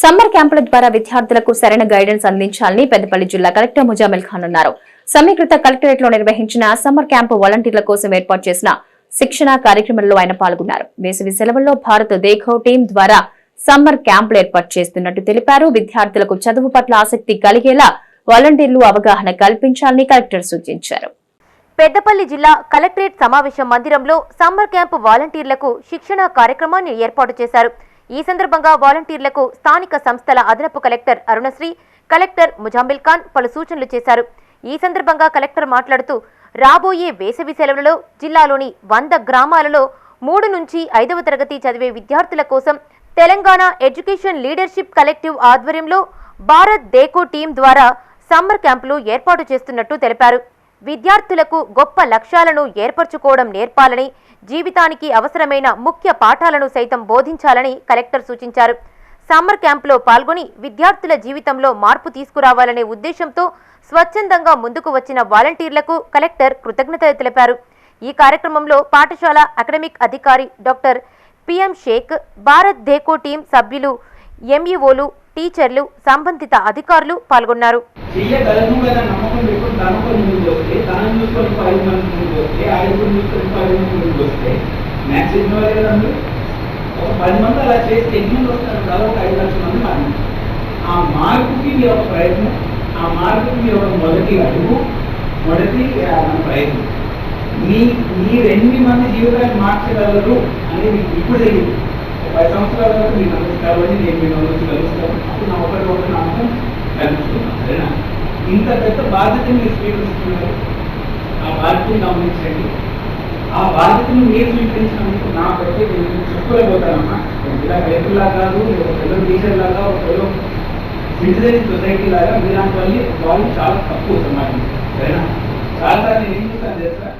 Summer క్యాంపుల ద్వారా విద్యార్థులకు సరైన గైడెన్స్ అందించాలని పెద్దపల్లి జిల్లా కలెక్టర్ ముజామిల్ ఖాన్ అన్నారు. సమీకృత కలెక్టరేట్లో నిర్వహించిన సమ్మర్ క్యాంపు వాలంటీర్ల కోసం ఏర్పాటు చేసిన శిక్షణ కార్యక్రమంలో ఆయన పాల్గొన్నారు. వేసవి సెలవుల్లో భారత్ దేఖో టీం ద్వారా సమ్మర్ క్యాంపులు ఏర్పాటు చేస్తున్నట్టు తెలిపారు. విద్యార్థులకు చదువు పట్ల ఆసక్తి కలిగేలా వాలంటీర్లు అవగాహన కల్పించాలని కలెక్టర్ సూచించారు. పెద్దపల్లి జిల్లా కలెక్టరేట్ సమావేశ మందిరంలో సమ్మర్ క్యాంపు వాలంటీర్లకు శిక్షణ కార్యక్రమాన్ని ఏర్పాటు చేశారు. ఈ సందర్భంగా వాలంటీర్లకు స్థానిక సంస్థల అదనపు కలెక్టర్ అరుణశ్రీ కలెక్టర్ ముజామిల్ ఖాన్ పలు సూచనలు చేశారు. ఈ సందర్భంగా కలెక్టర్ మాట్లాడుతూ రాబోయే వేసవి సెలవులలో జిల్లాలోని వంద గ్రామాలలో మూడు నుంచి ఐదవ తరగతి చదివే విద్యార్థుల కోసం తెలంగాణ ఎడ్యుకేషన్ లీడర్షిప్ కలెక్టివ్ ఆధ్వర్యంలో భారత్ దేకో టీం ద్వారా సమ్మర్ క్యాంపులు ఏర్పాటు చేస్తున్నట్టు తెలిపారు. విద్యార్థులకు గొప్ప లక్ష్యాలను ఏర్పరచుకోవడం నేర్పాలని జీవితానికి అవసరమైన ముఖ్య పాఠాలను సైతం బోధించాలని కలెక్టర్ సూచించారు. సమ్మర్ క్యాంపులో పాల్గొని విద్యార్థుల జీవితంలో మార్పు తీసుకురావాలనే ఉద్దేశంతో స్వచ్ఛందంగా ముందుకు వచ్చిన వాలంటీర్లకు కలెక్టర్ కృతజ్ఞతలు తెలిపారు. ఈ కార్యక్రమంలో పాఠశాల అకాడమిక్ అధికారి doctor PM Shaik Bharat Dekho team సభ్యులు ఎంఈఓలు టీచర్లు సంబంధిత అధికారులు పాల్గొన్నారు. ఒక పది మంది అలా చేస్తే ఎన్ని మంది వస్తారు? కదా ఒక ఐదు లక్షల మంది ఆ మార్పుకి మీ ఒక ప్రయత్నం ఆ మార్పుకి మీ ఒక మొదటి అడుగు మొదటి ప్రయత్నం. మీ మీరు ఎన్ని మంది జీవితాన్ని మార్చగలరు అనేది మీకు ఇప్పుడు తెలియదు. పది సంవత్సరాల వరకు మీకు కాబట్టి నేను మీ వచ్చి కలుస్తాను. అప్పుడు నా ఒకరి ఒకరి నమ్మకం కలుపుతున్నాను సరేనా? ఇంత పెద్ద బాధ్యతని మీరు స్వీకరిస్తున్నారు. ఆ బాధ్యతను గమనించండి. ఆ బాధ్యతను మీరు స్వీకరించినందుకు నా ప్రతి నేను చెప్పుకోలేకపోతానమ్మా ఇలా రైతులా కాదు ఒక పిల్లలు టీచర్ లాగా ఒక పిల్లలు సిటిజన్ సొసైటీ లాగా మీలాంటి వాళ్ళు వాళ్ళు చాలా తక్కువ సమాజం. సరేనా? చాలా నేను ఏం చూస్తాను తెలుసా?